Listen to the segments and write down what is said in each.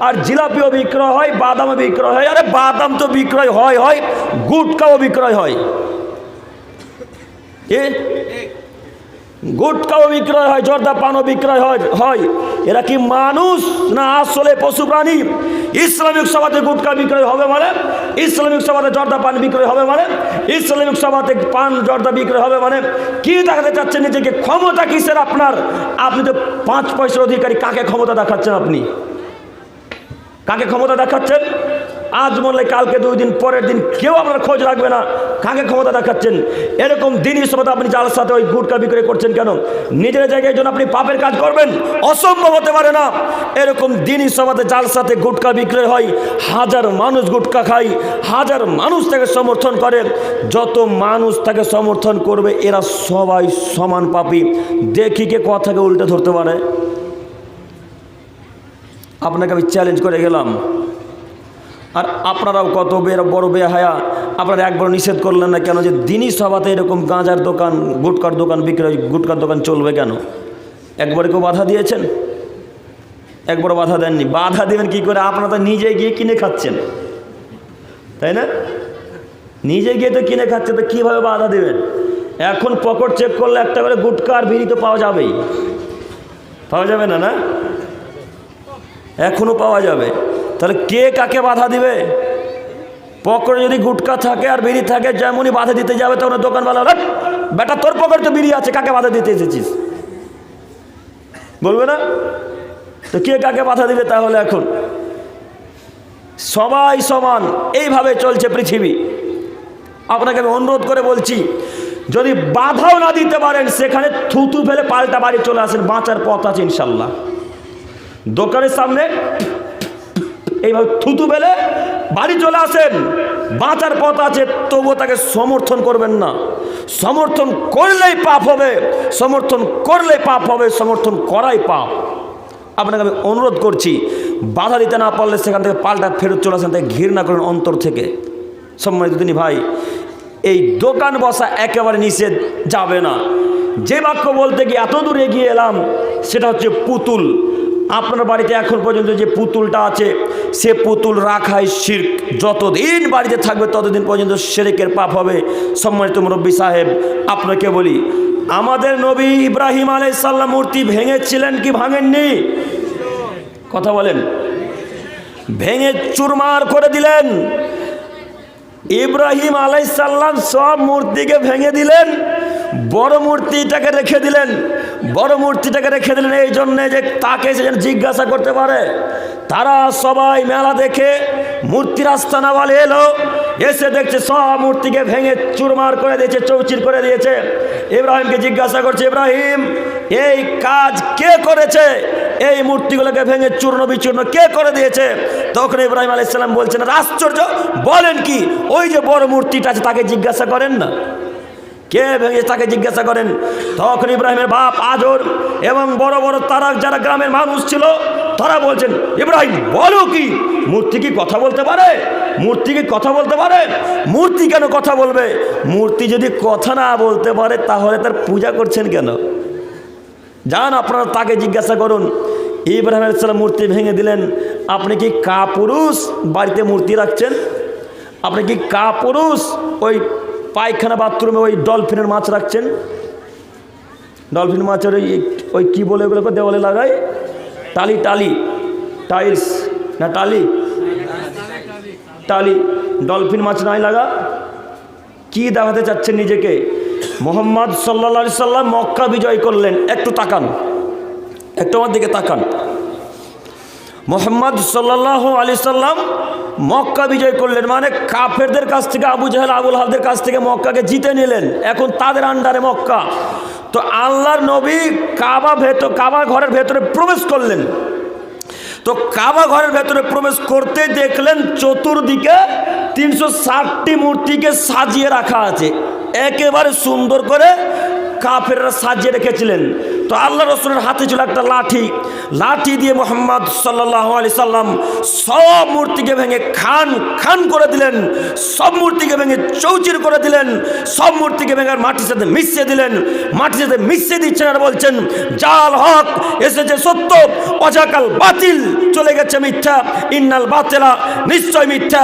আর জিলাপিও বিক্রয় হয়, বাদামও বিক্রয় হয়। আরে বাদাম তো বিক্রয় হয় হয়। গুটকাও বিক্রয় হয়। এ? গুটকাও বিক্রয় হয়, জর্দা পানও বিক্রয় হয় হয়। এরা কি মানুষ না আসলে পশু প্রাণী? ইসলামিক সভাতে গুটকা বিক্রয় হবে মানে? ইসলামিক সভাতে জর্দা পান বিক্রয় হবে মানে? ইসলামিক সভাতে পান জর্দা বিক্রয় হবে মানে? কি দেখাতে চাচ্ছেন নিজেকে? ক্ষমতা কিসের আপনার? আপনি তো পাঁচ পয়সার অধিকারী, কাকে ক্ষমতা দেখাচ্ছেন আপনি? কাকে ক্ষমতা দেখাচ্ছেন? আজ বললে কালকে দুই দিন পরের দিন কেউ আপনার খোঁজ রাখবে না। কাকে ক্ষমতা দেখাচ্ছেন? এরকম দিনই সমাতে আপনি যার সাথে ওই গুটকা বিক্রয় করছেন কেন? নিজের জায়গায় জন্য আপনি পাপের কাজ করবেন, অসম্ভব হতে পারে না। এরকম দিনই সমাতে যার সাথে গুটকা বিক্রয় হয়। হাজার মানুষ গুটকা খায়। হাজার মানুষ তাকে সমর্থন করে। যত মানুষ তাকে সমর্থন করবে, এরা সবাই সমান পাপি। দেখি কে কথাকে উল্টে ধরতে পারে। আপনাকে আমি চ্যালেঞ্জ করে গেলাম। আর আপনারাও কত বের, বড় বেহায়া, আপনারা একবার নিষেধ করলেন না কেন যে দিনই সভাতে এরকম গাঁজার দোকান, গুটকার দোকান বিক্রয়, গুটকার দোকান চলবে কেন? একবারে কেউ বাধা দিয়েছেন? একবার বাধা দেননি। বাধা দেবেন কি করে? আপনারা তো নিজে গিয়ে কিনে খাচ্ছেন। তাই না? নিজে গিয়ে তো কিনে খাচ্ছেন তো কীভাবে বাধা দেবেন? এখন পকেট চেক করলে একটা করে গুটকা আর বিড়ি তো পাওয়া যাবেই। পাওয়া যাবে না না? এখনও পাওয়া যাবে। তাহলে কে কাকে বাধা দিবে? পকেটে যদি গুটকা থাকে আর বিড়ি থাকে যেমনই বাধা দিতে যাবে তখন দোকানওয়ালা "হ্যাট, বেটা তোর পকেটে তো বিড়ি আছে কাকে বাধা দিতে এসেছিস? বলবে না? তো কে কাকে বাধা দিবে তাহলে এখন? সবাই সমান এইভাবে চলছে পৃথিবী। আপনাকে আমি অনুরোধ করে বলছি যদি বাধাও না দিতে পারেন সেখানে থুতু ফেলে পাল্টা বাড়ি চলে আসেন বাঁচার পথ আছে ইনশাল্লাহ। দোকানের সামনে এইভাবে থুতু ফেলে বাড়ি চলে আসেন। বাঁচার পথ আছে, তবুও তাকে সমর্থন করবেন না। সমর্থন করলেই পাপ হবে, সমর্থন করলেই পাপ হবে, সমর্থন করাই পাপ। আপনাকে আমি অনুরোধ করছি, বাধা দিতে না পারলে সেখান থেকে পাল্টা ফেরত চলে আসেন, তাকে ঘৃণা করেন অন্তর থেকে। সম্মানিত তিনি ভাই, এই দোকান বসা একেবারে নিষেধ যাবে না। যে বাক্য বলতে গিয়ে এত দূর এগিয়ে এলাম, সেটা হচ্ছে পুতুল। আপনার বাড়িতে এখন পর্যন্ত যে পুতুলটা আছে, সে পুতুল রাখাই শির্ক। যতদিন বাড়িতে থাকবে, ততদিন পর্যন্ত শেরেকের পাপ হবে। সম্মানিত মুরব্বী সাহেব, আপনাকে বলি, আমাদের নবী ইব্রাহিম আলাইসাল্লাম মূর্তি ভেঙেছিলেন কি ভাঙেননি? কথা বলেন। ভেঙে চুরমার করে দিলেন। ইব্রাহিম আলাইসাল্লাম সব মূর্তিকে ভেঙে দিলেন, বড় মূর্তিটাকে রেখে দিলেন। বড় মূর্তিটাকে রেখে দিলেন এই জন্যে যে তাকে সে যেন জিজ্ঞাসা করতে পারে। তারা সবাই মেলা দেখে মূর্তির আস্তানাওয়ালে এলো, এসে দেখছে সব মূর্তিকে ভেঙে চুরমার করে দিয়েছে, চৌচির করে দিয়েছে। ইব্রাহিমকে জিজ্ঞাসা করছে, ইব্রাহিম, এই কাজ কে করেছে? এই মূর্তিগুলোকে ভেঙে চূর্ণ বিচূর্ণ কে করে দিয়েছে? তখন ইব্রাহিম আলাইসাল্লাম বলছেন "আর আশ্চর্য! বলেন কি? ওই যে বড় মূর্তিটা আছে, তাকে জিজ্ঞাসা করেন না। কে ভেঙে তাকে জিজ্ঞাসা করেন? তখন ইব্রাহিমের বাপ আজর এবং বড় বড় তারা যারা গ্রামের মানুষ ছিল, তারা বলছেন, ইব্রাহিম, বলো কি? মূর্তি কি কথা বলতে পারে? মূর্তি কি কথা বলতে পারে? মূর্তি কেন কথা বলবে? মূর্তি যদি কথা না বলতে পারে, তাহলে তার পূজা করছেন কেন? যান, আপনারা তাকে জিজ্ঞাসা করুন। ইব্রাহিম আলাইসাল্লাম মূর্তি ভেঙে দিলেন। আপনি কি কাপুরুষ বাড়িতে মূর্তি রাখছেন? আপনি কি কাপুরুষ ওই পায়খানা বাথরুমে ওই ডলফিনের মাছ রাখছেন। ডলফিন মাছের ওই ওই কী বলে ওগুলোকে দেওয়ালে লাগায়? টালি টালি, টাইলস, না টালি? টালি। ডলফিন মাছ নাই লাগা। কি দেখাতে চাচ্ছেন নিজেকে? মোহাম্মদ সাল্লা সাল্লাম মক্কা বিজয় করলেন। একটু তাকান। একটু আমার দিকে তাকান। মোহাম্মদ সাল্লাহ আলি সাল্লাম মক্কা বিজয় করলেন মানে কাফেরদের কাছ থেকে, আবু জাহেল, আবুল হাবদের কাছ থেকে মক্কাকে জিতে নিলেন। এখন তাদের আন্ডারে মক্কা। তো আল্লাহর নবী কাবা ভেতর কাবা ঘরের ভেতরে প্রবেশ করলেন। তো কাবা ঘরের ভেতরে প্রবেশ করতে দেখলেন চতুর্দিকে তিনশো ষাটটি মূর্তিকে সাজিয়ে রাখা আছে। একেবারে সুন্দর করে কাফেররা সাজিয়ে রেখেছিলেন। তো আল্লাহ রসুলের হাতে ছিল একটা লাঠি। লাঠি দিয়ে মোহাম্মদ সাল্লাহ আলি সাল্লাম সব মূর্তিকে ভেঙে খান খান করে দিলেন, সব মূর্তিকে ভেঙে চৌচির করে দিলেন, সব মূর্তিকে ভেঙে মাটির সাথে মিশিয়ে দিলেন। মাটির সাথে মিশিয়ে দিচ্ছেন আর বলছেন, জাল হক, এসেছে সত্য, অজাকাল বাতিল, চলে গেছে মিথ্যা, ইন্নাল বাতেলা, নিশ্চয় মিথ্যা,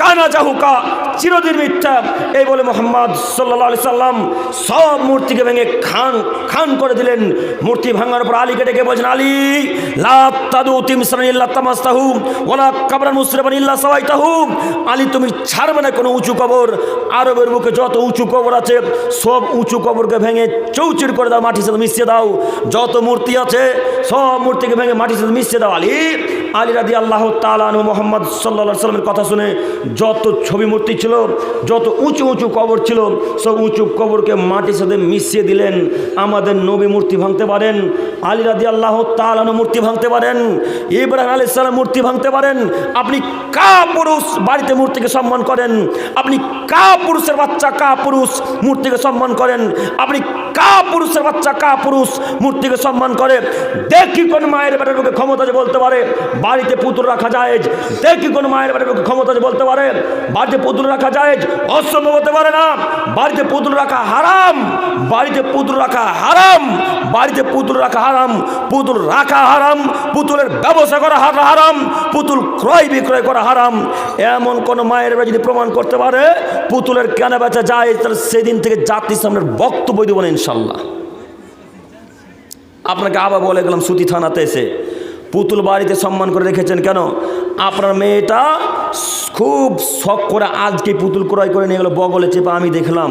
কানা জাহুকা চিরদিন মিথ্যা। এই বলে মোহাম্মদ সাল্লাহ আলি সাল্লাম সব মূর্তিকে ভেঙে খান খান করে দিলেন। মূর্তি ভাঙার পর আলীকে ডেকে বলছেন, আলী লাত্তাদু তিমসান ইল্লা তামাস্তাহু ওলা কাবরান মুসরিবান ইল্লা সাওয়াইতাহু। আলী, তুমি ছাড়বে না কোনো উঁচু কবর। আরবের বুকে যত উঁচু কবর আছে, সব উঁচু কবরকে ভেঙে চৌচির করে দাও, মাটির সাথে মিশিয়ে দাও। যত মূর্তি আছে, সব মূর্তিকে ভেঙে মাটির সাথে মিশিয়ে দাও, আলী। আলী রাদি আল্লাহ তালানু মোহাম্মদ সাল্লা সাল্লামের কথা শুনে যত ছবি মূর্তি ছিল, যত উঁচু উঁচু কবর ছিল, সব উঁচু কবরকে মাটির সাথে মিশিয়ে দিলেন। আমাদের নবী মূর্তি ভাঙতে পারেন, আলী রাদি আল্লাহ তালানু মূর্তি ভাঙতে পারেন, ইব্রাহিম আলী সালাম মূর্তি ভাঙতে পারেন। আপনি কা পুরুষ বাড়িতে মূর্তিকে সম্মান করেন, আপনি কা পুরুষের বাচ্চা কা পুরুষ মূর্তিকে সম্মান করেন, আপনি কা পুরুষের বাচ্চা কা পুরুষ মূর্তিকে সম্মান করে। দেখি কোন মায়ের বেটার মুখে ক্ষমতা যে বলতে পারে। বাড়িতে পুতুল রাখা যায় দেখি কোন মায়ের বেটার মুখে ক্ষমতা যে বলতে পারে। বাড়িতে পুতুল রাখা যায় অসম্ভব হতে পারে না। বাড়িতে পুতুল রাখা হারাম। বাড়িতে পুতুল রাখা হারাম। বাড়িতে পুতুল রাখা হারাম। পুতুল রাখা হারাম। পুতুলের ব্যবসা করা হারা হারাম। পুতুল ক্রয় বিক্রয় করা হারাম। এমন কোন মায়ের যদি প্রমাণ করতে পারে, পুতুলের কেনা বেচা যায় তাহলে সেদিন থেকে জাতির সামনের বক্তব্য দিব না ইনশাল্লাহ আপনাকে আবার বলে গেলাম, সুতি থানাতে এসে। পুতুল বাড়িতে সম্মান করে রেখেছেন কেন? আপনার মেয়েটা খুব শখ করে আজকে পুতুল ক্রয় করে নিয়ে গেলো, বগলে চেপা আমি দেখলাম।